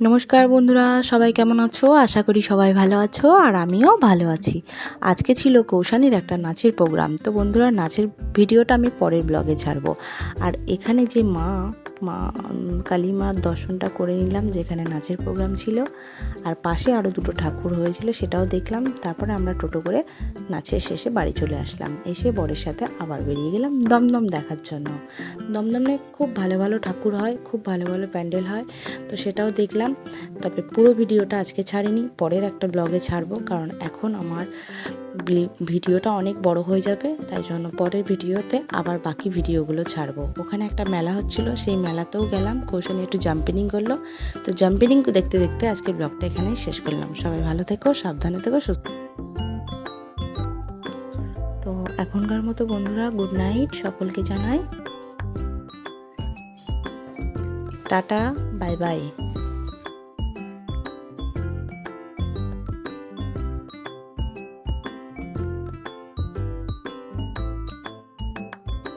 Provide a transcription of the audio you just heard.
নমস্কার বন্ধুরা, সবাই কেমন আছো? আশা করি সবাই ভালো আছো আর আমিও ভালো আছি। আজকে ছিল কৌশানির একটা নাচের প্রোগ্রাম। তো বন্ধুরা, নাচের ভিডিওটা আমি পরের ব্লগে ছাড়বো। আর এখানে যে মা মা কালী মার দর্শনটা করে নিলাম, যেখানে নাচের প্রোগ্রাম ছিল, আর পাশে আরও দুটো ঠাকুর হয়েছিল, সেটাও দেখলাম। তারপরে আমরা টোটো করে নাচের শেষে বাড়ি চলে আসলাম। এসে বরের সাথে আবার বেরিয়ে গেলাম দমদম দেখার জন্য। দমদমে খুব ভালো ভালো ঠাকুর হয়, খুব ভালো ভালো প্যান্ডেল হয়, তো সেটাও দেখলাম। তবে পুরো ভিডিওটা আজকে ছাড়িনি, পরের একটা ব্লগে ছাড়বো, কারণ এখন আমার ভিডিওটা অনেক বড় হয়ে যাবে, তাই জন্য পরের ভিডিওতে আবার বাকি ভিডিওগুলো ছাড়বো। ওখানে একটা মেলা হচ্ছিল, সেই মেলাতেও গেলাম। কৌশলী একটু জাম্পিনিং করল। তো জাম্পিনিং দেখতে দেখতে আজকে ব্লগটা এখানেই শেষ করলাম। সবাই ভালো থেকো, সাবধানে থেকো, সুস্থ তো এখনকার মতো বন্ধুরা গুড নাইট সকলকে জানাই। Tata bye bye